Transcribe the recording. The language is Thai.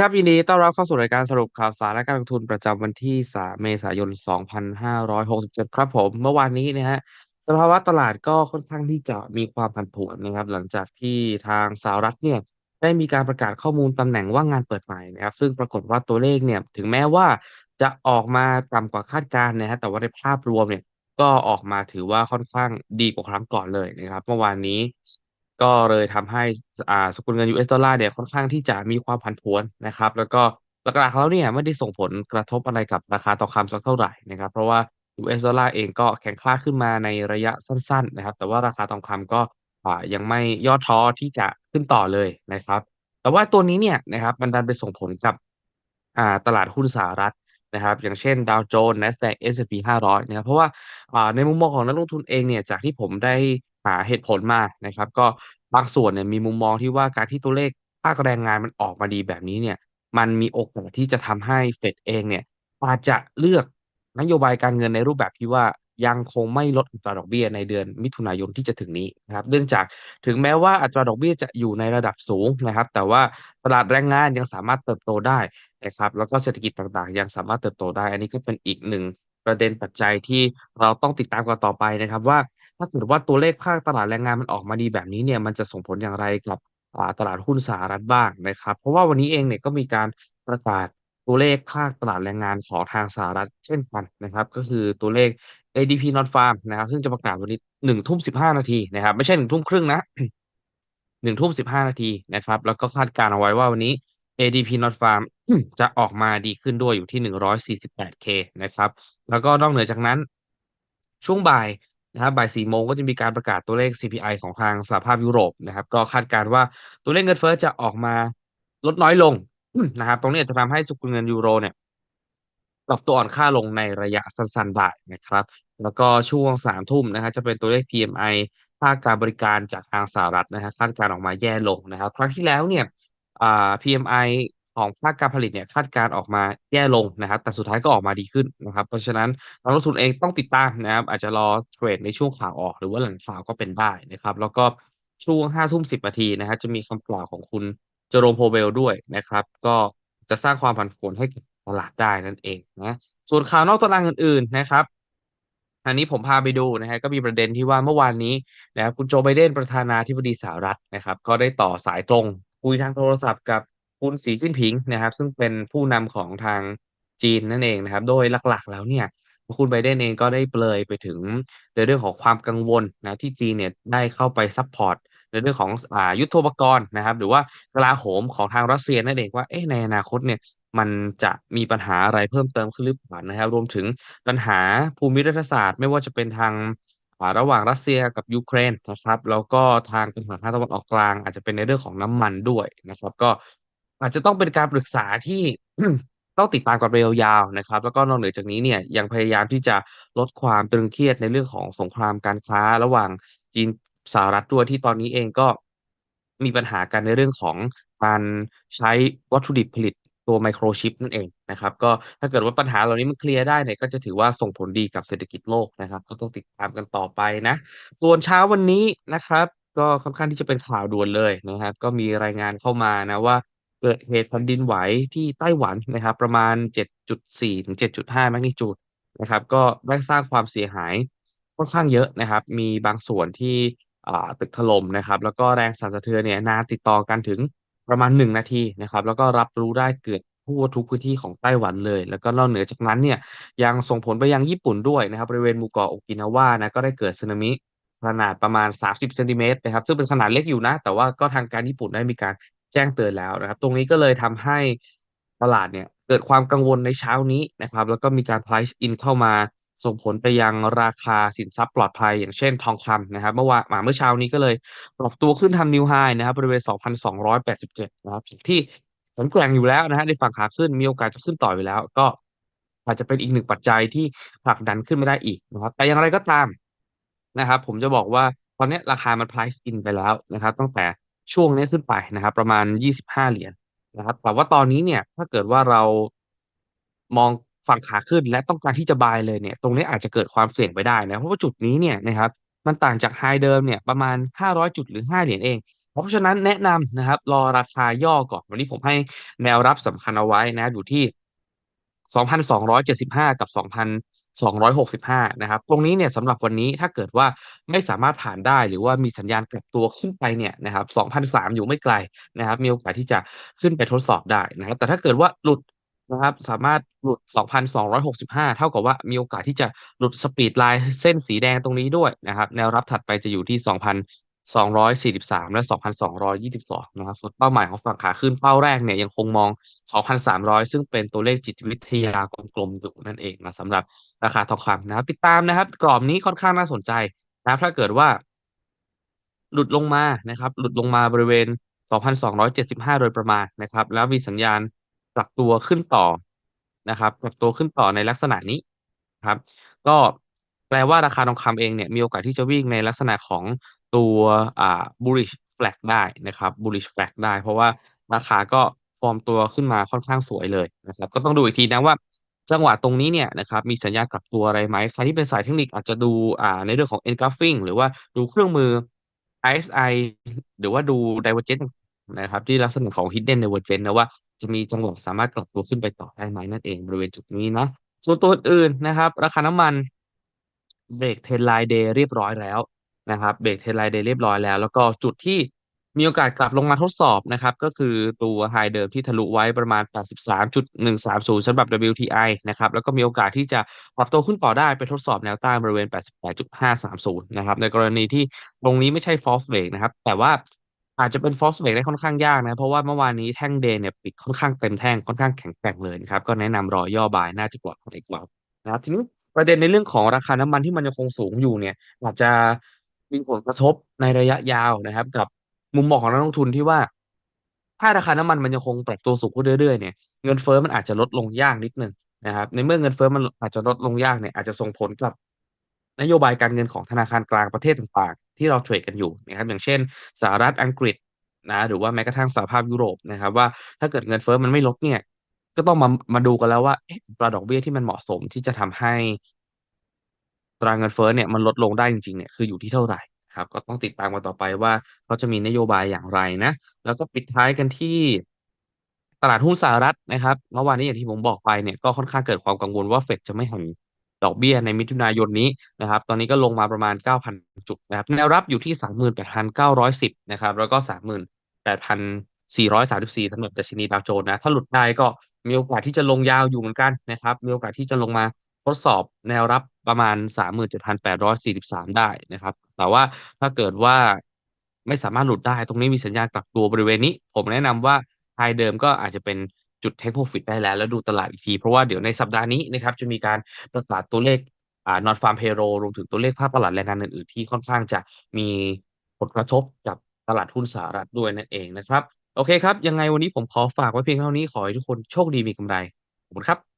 ครับ ยินดีต้อนรับเข้าสู่รายการสรุปข่าวสารและการลงทุนประจำวันที่ 3 เมษายน 2567 ครับผม เมื่อวานนี้นะฮะสภาวะตลาดก็ค่อนข้างที่จะมีความผันผวนนะครับ หลังจากที่ทางสหรัฐเนี่ยได้มีการประกาศข้อมูลตำแหน่งว่างงานเปิดใหม่นะครับ ซึ่งปรากฏว่าตัวเลขเนี่ยถึงแม้ว่าจะออกมาต่ำกว่าคาดการณ์นะฮะแต่ว่าในภาพรวมเนี่ยก็ออกมาถือว่าค่อนข้างดีกว่าครั้งก่อนเลยนะครับ เมื่อวานนี้ ก็เลยทำให้อ่าสกุลเงิน US ดอลลาร์เนี่ยค่อนข้างที่จะมีความผันผวนนะครับ แล้วก็หลักๆแล้วเนี่ยไม่ได้ส่งผลกระทบอะไรกับราคาทองคำสักเท่าไหร่นะครับ เพราะว่า US ดอลลาร์เองก็แข็งค่าขึ้นมาในระยะสั้น ๆ นะครับ แต่ว่าราคาทองคำก็อ่ายังไม่ย่อท้อที่จะขึ้นต่อเลยนะครับ แต่ว่าตัวนี้เนี่ยนะครับมันดันไปส่งผลกับอ่าตลาดหุ้นสหรัฐนะครับ อย่างเช่น Dow Jones NASDAQ S&P 500 นะครับ เพราะว่าอ่าในมุมมองของนักลงทุนเองเนี่ยจากที่ผมได้ หาเหตุผลมานะครับ ก็บางส่วนเนี่ยมีมุมมองที่ว่าการที่ตัวเลขภาคแรงงานมันออกมาดีแบบนี้เนี่ย มันมีโอกาสที่จะทำให้เฟดเองเนี่ยอาจจะเลือกนโยบายการเงินในรูปแบบที่ว่ายังคงไม่ลดอัตราดอกเบี้ยในเดือนมิถุนายนที่จะถึงนี้นะครับ เนื่องจากถึงแม้ว่าอัตราดอกเบี้ยจะอยู่ในระดับสูงนะครับ แต่ว่าตลาดแรงงานยังสามารถเติบโตได้นะครับ แล้วก็เศรษฐกิจต่างๆ ยังสามารถเติบโตได้ อันนี้ก็เป็นอีกหนึ่งประเด็นปัจจัยที่เราต้องติดตามกันต่อไปนะครับว่า ถ้าเกิดว่าตัวเลขภาคตลาดแรงงานมันออกมาดีแบบนี้เนี่ย มันจะส่งผลอย่างไรกับอ่าตลาดหุ้นสหรัฐบ้างนะครับ เพราะว่าวันนี้เองเนี่ยก็มีการประกาศตัวเลขภาคตลาดแรงงานของทางสหรัฐเช่นกันนะครับ ก็คือตัวเลข ADP Non-Farm นะครับ ซึ่งจะประกาศวันนี้หนึ่งทุ่มสิบห้านาทีนะครับ ไม่ใช่หนึ่งทุ่มครึ่งนะ หนึ่งทุ่มสิบห้านาทีนะครับ แล้วก็คาดการเอาไว้ว่าวันนี้ ADP Not Farm จะออกมาดีขึ้นด้วยอยู่ที่หนึ่งร้อยสี่สิบแปดเคนะครับ แล้วก็นอกเหนือจากนั้น ช่วงบ่าย นะครับบ่ายสี่โมงก็จะมีการประกาศตัวเลข CPI ของทางสหภาพยุโรปนะครับ ก็คาดการว่าตัวเลขเงินเฟ้อจะออกมาลดน้อยลงนะครับ ตรงนี้จะทำให้สกุลเงินยูโรเนี่ยปรับตัวอ่อนค่าลงในระยะสั้นๆได้นะครับ แล้วก็ช่วงสามทุ่มนะครับจะเป็นตัวเลข PMI ภาคการบริการจากทางสหรัฐนะครับคาดการออกมาแย่ลงนะครับ ครั้งที่แล้วเนี่ยอ่า PMI ของภาคการผลิตเนี่ยคาดการณ์ออกมาแย่ลงนะครับ แต่สุดท้ายก็ออกมาดีขึ้นนะครับ เพราะฉะนั้นนักลงทุนเองต้องติดตามนะครับ อาจจะรอเทรดในช่วงข่าวออกหรือว่าหลังข่าวก็เป็นได้นะครับ แล้วก็ช่วงห้าทุ่มสิบนาทีนะครับจะมีคำกล่าวของคุณเจอโรมโพเวลด้วยนะครับ ก็จะสร้างความผันผวนให้กับตลาดได้นั่นเองนะส่วนข่าวนอกตารางอื่น ๆนะครับอันนี้ผมพาไปดูนะฮะก็มีประเด็นที่ว่าเมื่อวานนี้นะครับคุณโจไบเดนประธานาธิบดีสหรัฐนะครับ ก็ได้ต่อสายตรงคุยทางโทรศัพท์กับ คุณสีจิ้นผิงนะครับ ซึ่งเป็นผู้นำของทางจีนนั่นเองนะครับ โดยหลัก ๆ แล้วเนี่ย คุณไบเดนเองก็ได้เปรยไปถึงในเรื่องของความกังวลนะที่จีนเนี่ยได้เข้าไปซัพพอร์ตในเรื่องของอ่ายุทโธปกรณ์นะครับ หรือว่ากลาโหมของทางรัสเซียนั่นเองว่าเอ๊ะในอนาคตเนี่ยมันจะมีปัญหาอะไรเพิ่มเติมขึ้นหรือเปล่านะครับ รวมถึงปัญหาภูมิรัฐศาสตร์ ไม่ว่าจะเป็นทางอ่าระหว่างรัสเซียกับยูเครนนะครับ แล้วก็ทางปัญหาทางตะวันออกกลาง อาจจะเป็นในเรื่องของน้ำมันด้วยนะครับ ก็ อาจจะต้องเป็นการปรึกษาที่ ต้องติดตามกันไปยาวๆนะครับ แล้วก็นอกเหนือจากนี้เนี่ยยังพยายามที่จะลดความตึงเครียดในเรื่องของสงครามการค้าระหว่างจีนสหรัฐด้วยที่ตอนนี้เองก็มีปัญหากันในเรื่องของการใช้วัตถุดิบผลิตตัว Microchip นั่นเองนะครับก็ถ้าเกิดว่าปัญหาเหล่านี้มันเคลียร์ได้เนี่ยก็จะถือว่าส่งผลดีกับเศรษฐกิจโลกนะครับ ก็ต้องติดตามกันต่อไปนะส่วนเช้าวันนี้นะครับ ก็ค่อนข้างที่จะเป็นข่าวด่วนเลยนะครับ ก็มีรายงานเข้ามานะว่า เกิดเหตุแผ่นดินไหวที่ไต้หวันนะครับ ประมาณ 7.4 ถึง 7.5แมกนิจูดนะครับ ก็ได้สร้างความเสียหายค่อนข้างเยอะนะครับ มีบางส่วนที่ตึกถล่มนะครับ แล้วก็แรงสั่นสะเทือนเนี่ยนานติดต่อกันถึงประมาณ 1 นาทีนะครับ แล้วก็รับรู้ได้เกือบทั่วทุกพื้นที่ของไต้หวันเลย แล้วก็นอกเหนือจากนั้นเนี่ยยังส่งผลไปยังญี่ปุ่นด้วยนะครับบริเวณหมู่เกาะโอกินาวานะก็ได้เกิดสึนามิขนาดประมาณ 30 เซนติเมตรนะครับ ซึ่งเป็นขนาดเล็กอยู่นะ แต่ว่าก็ทางการญี่ปุ่นได้มีการ แจ้งเตือนแล้วนะครับ ตรงนี้ก็เลยทำให้ตลาดเนี่ยเกิดความกังวลในเช้านี้นะครับ แล้วก็มีการ price in เข้ามาส่งผลไปยังราคาสินทรัพย์ปลอดภัย อย่างเช่นทองคำนะครับ เมื่อวานมาเมื่อเช้านี้ก็เลยปรับตัวขึ้นทำนิวไฮนะครับบริเวณ 2,287 นะครับที่แข็งแกร่งอยู่แล้วนะฮะในฝั่งขาขึ้นมีโอกาสจะขึ้นต่ออยู่แล้ว ก็อาจจะเป็นอีกหนึ่งปัจจัยที่ผลักดันขึ้นไม่ได้อีกนะครับแต่อย่างไรก็ตามนะครับ ผมจะบอกว่าตอนนี้ราคามัน price in ไปแล้วนะครับ ตั้งแต่ ช่วงนี้ขึ้นไปนะครับ ประมาณยี่สิบห้าเหรียญนะครับ แต่ว่าตอนนี้เนี่ยถ้าเกิดว่าเรามองฝั่งขาขึ้นและต้องการที่จะ buy เลยเนี่ย ตรงนี้อาจจะเกิดความเสี่ยงไปได้นะ เพราะว่าจุดนี้เนี่ยนะครับ มันต่างจากไฮเดิมเนี่ยประมาณห้าร้อยจุดหรือห้าเหรียญเอง เพราะฉะนั้นแนะนำนะครับ รอราคาย่อก่อน วันนี้ผมให้แนวรับสำคัญเอาไว้นะครับอยู่ที่ 2,275 กับ 265 นะครับ ตรงนี้เนี่ยสำหรับวันนี้ถ้าเกิดว่าไม่สามารถผ่านได้หรือว่ามีสัญญาณกลับตัวขึ้นไปเนี่ยนะครับ2,003 อยู่ไม่ไกลนะครับ มีโอกาสที่จะขึ้นไปทดสอบได้นะครับ แต่ถ้าเกิดว่าหลุดนะครับสามารถหลุด 2,265 เท่ากับว่ามีโอกาสที่จะหลุดสปีดไลน์เส้นสีแดงตรงนี้ด้วยนะครับ แนวรับถัดไปจะอยู่ที่2,000 243 และ 2,222 นะครับส่วนเป้าหมายของฝั่งขาขึ้นเป้าแรกเนี่ยยังคงมอง 2,300 ซึ่งเป็นตัวเลขจิตวิทยากลมๆอยู่นั่นเองนะสำหรับราคาทองคำนะครับ ติดตามนะครับ กรอบนี้ค่อนข้างน่าสนใจนะครับถ้าเกิดว่า หลุดลงมานะครับ หลุดลงมาบริเวณ 2,275 โดยประมาณนะครับ แล้วมีสัญญาณปรับตัวขึ้นต่อนะครับปรับตัวขึ้นต่อในลักษณะนี้ครับ ก็แปลว่าราคาทองคำเองเนี่ยมีโอกาสที่จะวิ่งในลักษณะของ ตัวอ่า bullish flag ได้นะครับ bullish flag ได้ เพราะว่าราคาก็ฟอร์มตัวขึ้นมาค่อนข้างสวยเลยนะครับ ก็ต้องดูอีกทีนะว่าจังหวะตรงนี้เนี่ยนะครับมีสัญญาณกลับตัวอะไรไหมใครที่เป็นสายเทคนิคอาจจะดูอ่าในเรื่องของ engulfing หรือว่าดูเครื่องมือ RSI หรือว่าดู divergence นะครับที่ลักษณะของ hidden divergence นะว่าจะมีจังหวะสามารถกลับตัวขึ้นไปต่อได้ไหมนั่นเองบริเวณจุดนี้นะส่วนตัวอื่นนะครับ ราคาน้ำมันเบรกเทรนไลน์เดย์เรียบร้อยแล้ว นะครับเบรกเทรไลน์เดย์เรียบร้อยแล้ว แล้วก็จุดที่มีโอกาสกลับลงมาทดสอบนะครับ ก็คือตัวไฮเดิมที่ทะลุไว้ประมาณ 83.130สำหรับ WTI นะครับ แล้วก็มีโอกาสที่จะปรับตัวขึ้นต่อได้ไปทดสอบแนวต้านบริเวณ 88.530 นะครับ ในกรณีที่ตรงนี้ไม่ใช่ false break นะครับ แต่ว่าอาจจะเป็น false break ได้ค่อนข้างยากนะ เพราะว่าเมื่อวานนี้แท่งเดย์เนี่ยปิดค่อนข้างเต็มแท่งค่อนข้างแข็งแกร่งเลยนะครับ ก็แนะนำรอย่อบายน่าจะปลอดภัยกว่านะครับทีนี้ประเด็นในเรื่องของราคาน้ำมันที่มันยังคงสูงอยู่เนี่ยอาจจะ มีผลกระทบในระยะยาวนะครับ กับมุมมองของนักลงทุนที่ว่า ถ้าราคาน้ำมันมันยังคงปรับตัวสูงขึ้นเรื่อยๆเนี่ยเงินเฟ้อมันอาจจะลดลงยากนิดหนึ่งนะครับ ในเมื่อเงินเฟ้อมันอาจจะลดลงยากเนี่ยอาจจะส่งผลกับนโยบายการเงินของธนาคารกลางประเทศต่างๆ ที่เราเทรดกันอยู่นะครับ อย่างเช่นสหรัฐอังกฤษนะหรือว่าแม้กระทั่งสหภาพยุโรปนะครับ ว่าถ้าเกิดเงินเฟ้อมันไม่ลดเนี่ย ก็ต้องมามาดูกันแล้วว่าเอ๊ะอัตราดอกเบี้ยที่มันเหมาะสมที่จะทำให้ ตราเงินเฟ้อเนี่ยมันลดลงได้จริงๆเนี่ยคืออยู่ที่เท่าไหร่ครับก็ต้องติดตามกันต่อไปว่าเขาจะมีนโยบายอย่างไรนะ แล้วก็ปิดท้ายกันที่ตลาดหุ้นสหรัฐนะครับเมื่อวานนี้อย่างที่ผมบอกไปเนี่ยก็ค่อนข้างเกิดความกังวลว่าเฟดจะไม่หันดอกเบี้ยในมิถุนายนนี้นะครับ ตอนนี้ก็ลงมาประมาณ 9,000 จุดนะครับแนวรับอยู่ที่ 38,910 นะครับ แล้วก็ 38,434สำหรับดัชนีดาวโจนส์นะ ถ้าหลุดได้ก็มีโอกาสที่จะลงยาวอยู่เหมือนกันนะครับ มีโอกาสที่จะลงมา ทดสอบแนวรับประมาณ 37,843 ได้นะครับ แต่ว่าถ้าเกิดว่าไม่สามารถหลุดได้ ตรงนี้มีสัญญาณกลับตัวบริเวณนี้ ผมแนะนำว่าไฮเดิมก็อาจจะเป็นจุด take profit ได้แล้ว แล้วดูตลาดอีกที เพราะว่าเดี๋ยวในสัปดาห์นี้นะครับจะมีการประกาศตัวเลขอ่า non farm payroll รวมถึงตัวเลขภาคตลาดแรงงานอื่นๆที่ค่อนข้างจะมีผลกระทบกับตลาดหุ้นสหรัฐด้วยนั่นเองนะครับ โอเคครับ ยังไงวันนี้ผมขอฝากไว้เพียงเท่านี้ขอให้ทุกคนโชคดีมีกำไร ขอบคุณครับ